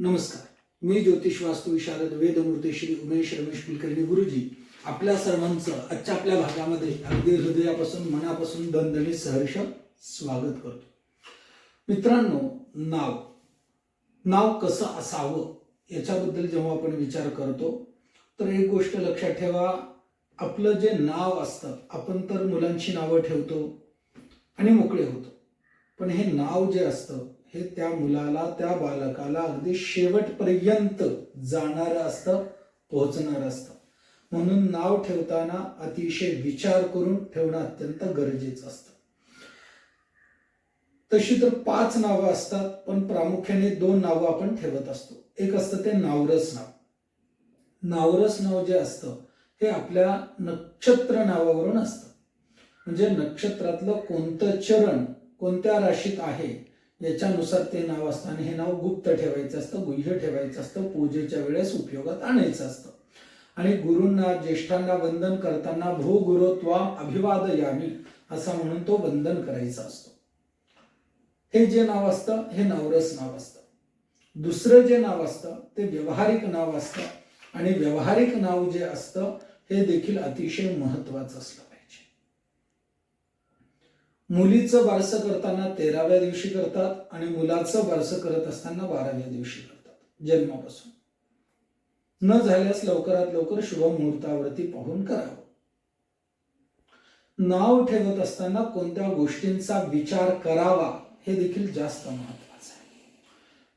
नमस्कार. मी ज्योतिष वास्तू विशारद वेदमूर्ती श्री उमेश रमेश कुलकर्णी गुरुजी. आपल्या सर्वांचं आजच्या आपल्या भागामध्ये अगदी हृदयापासून मनापासून दणदणी सहर्ष स्वागत करतो. मित्रांनो नाव. नाव कसं असावं याच्याबद्दल जेव्हा आपण विचार करतो तर एक गोष्ट लक्षात ठेवा. आपलं जे नाव असतं आपण तर मुलांची नावं ठेवतो आणि मोकळे होतो. पण हे नाव जे असतं हे त्या मुलाला त्या बालकाला अगदी शेवटपर्यंत जाणारं असतं पोहोचणार असतं. म्हणून नाव ठेवताना अतिशय विचार करून ठेवणं अत्यंत गरजेचं असतं. तशी तर पाच नावं असतात पण प्रामुख्याने दोन नावं आपण ठेवत असतो. एक असतं ते नावरस नाव. नावरस नाव जे असतं हे आपल्या नक्षत्र नावावरून असतं. म्हणजे नक्षत्रातलं कोणतं चरण कोणत्या राशीत आहे याच्यानुसार ते नाव असतं. आणि हे नाव गुप्त ठेवायचं असतं गुह्य ठेवायचं असतं पूजेच्या वेळेस उपयोगात आणायचं असतं. आणि गुरूंना ज्येष्ठांना वंदन करताना भो गुरुत्वा अभिवाद यामी असा म्हणून तो वंदन करायचा असतो. हे जे नाव असतं हे नवरस नाव असतं. दुसरं जे नाव असतं ते व्यवहारिक नाव असतं. आणि व्यवहारिक नाव जे असतं हे देखील अतिशय महत्वाचं असतं. मुलीचं बारसं करताना तेराव्या दिवशी करतात आणि मुलाचं बारसं करत असताना बाराव्या दिवशी करतात जन्मापासून. न झाल्यास लवकरात लवकर शुभ मुहूर्तावरती पाहून करावं. नाव ठेवत असताना कोणत्या गोष्टींचा विचार करावा हे देखील जास्त महत्वाचं आहे.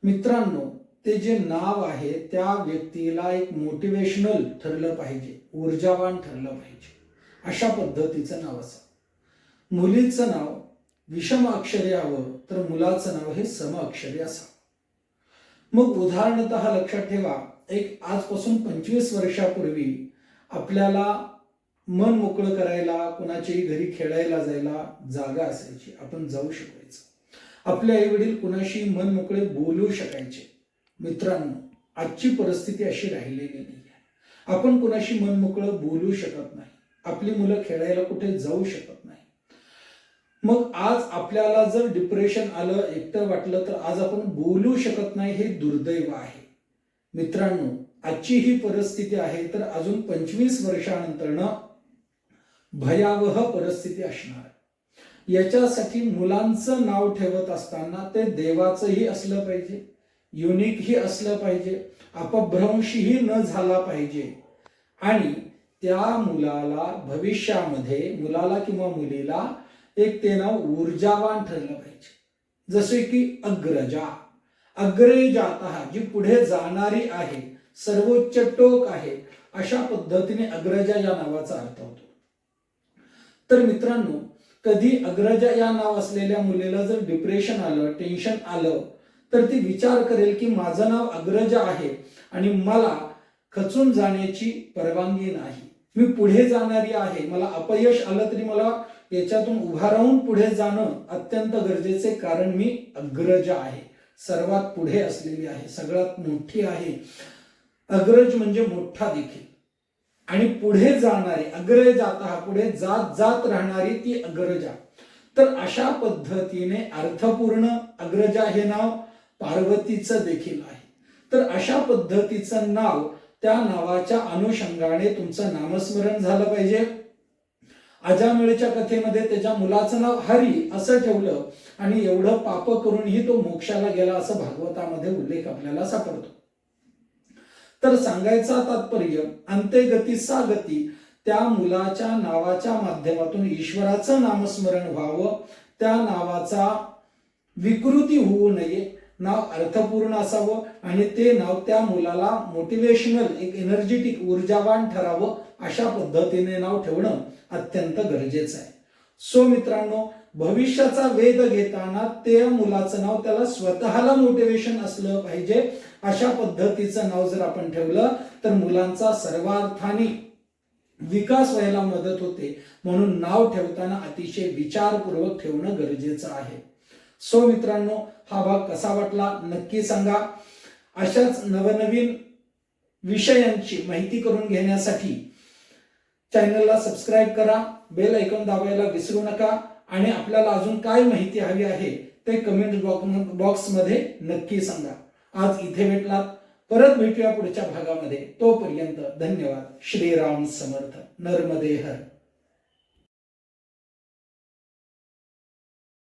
मित्रांनो ते जे नाव आहे त्या व्यक्तीला एक मोटिवेशनल ठरलं पाहिजे ऊर्जावान ठरलं पाहिजे. अशा पद्धतीचं नाव असं मुलीचं नाव विषम अक्षरी हवं तर मुलाचं नाव हे सम अक्षरी असावं. मग उदाहरणत लक्षात ठेवा एक आजपासून पंचवीस वर्षापूर्वी आपल्याला मन मोकळं करायला कुणाच्याही घरी खेळायला जायला जागा असायची. आपण जाऊ शकायचं. आपले आई वडील कुणाशी मन मोकळे बोलू शकायचे. मित्रांनो आजची परिस्थिती अशी राहिलेली नाही आहे आपण कुणाशी मन मोकळं बोलू शकत नाही. आपली मुलं खेळायला कुठे जाऊ शकत नाही मग आज आपल्याला जर डिप्रेशन आलं एकटं वाटलं तर आज आपण बोलू शकत नाही हे दुर्दैव आहे. मित्रांनो आजची ही परिस्थिती आहे तर अजून पंचवीस वर्षानंतरनं भयावह परिस्थिती असणार. याच्यासाठी मुलांचं नाव ठेवत असताना ते देवाचंही असलं पाहिजे युनिकही असलं पाहिजे अपभ्रंशीही न झाला पाहिजे. आणि त्या मुलाला भविष्यामध्ये मुलाला किंवा मुलीला एक ते नाव ऊर्जावान ठरलं पाहिजे. जसे की अग्रजा. अग्रे जाता जी पुढे जाणारी आहे सर्वोच्च टोक आहे अशा पद्धतीने अग्रजा या नावाचा अर्थ होतो. तर मित्रांनो कधी अग्रजा या नाव असलेल्या मुलीला जर डिप्रेशन आलं टेन्शन आलं तर ती विचार करेल की माझं नाव अग्रजा आहे आणि मला खचून जाण्याची परवानगी नाही. मी पुढे जाणारी आहे मला अपयश आलं तरी मला याच्यातून उभा राहून पुढे जाणं अत्यंत गरजेचे कारण मी अग्रज आहे. सर्वात पुढे असलेली आहे. सगळ्यात मोठी आहे. अग्रज म्हणजे मोठा देखील. आणि पुढे जाणारी अग्रज जाता पुढे जात जात राहणारी ती अग्रजा. तर अशा पद्धतीने अर्थपूर्ण अग्रजा हे नाव पार्वतीचं देखील आहे. तर अशा पद्धतीचं नाव त्या नावाच्या अनुषंगाने तुमचं नामस्मरण झालं पाहिजे. अजामिळच्या कथेमध्ये त्याच्या मुलाचं नाव हरी असं ठेवलं आणि एवढं पाप करूनही तो मोक्षाला गेला असं भागवतामध्ये उल्लेख आपल्याला सापडतो. तर सांगायचा तात्पर्य अंत्यगती सा गती त्या मुलाच्या नावाच्या माध्यमातून ईश्वराचं नामस्मरण व्हावं त्या नावाचा विकृती होऊ नये नाव अर्थपूर्ण असावं आणि ते नाव त्या मुलाला मोटिवेशनल एक एनर्जेटिक ऊर्जावान ठरावं अशा पद्धतीने नाव ठेवणं अत्यंत गरजेचं आहे. सो मित्रांनो भविष्याचा वेध घेताना ते मुलाचं नाव त्याला स्वतःला मोटिवेशन असलं पाहिजे अशा पद्धतीचं नाव जर आपण ठेवलं तर मुलांचा सर्वार्थाने विकास व्हायला मदत होते. म्हणून नाव ठेवताना अतिशय विचारपूर्वक ठेवणं गरजेचं आहे. सो मित्रांनो हा भाग कसा वाटला नक्की सांगा. अशाच नवनवीन विषयांची माहिती करून घेण्यासाठी चॅनलला सबस्क्राईब करा बेल ऐकून दाबायला विसरू नका आणि आपल्याला अजून काय माहिती हवी आहे ते कमेंट बॉक्समध्ये नक्की सांगा. आज इथे भेटलात. परत भेटूया पुढच्या भागामध्ये. तोपर्यंत धन्यवाद. श्रीराम समर्थ. नर्मदे हर.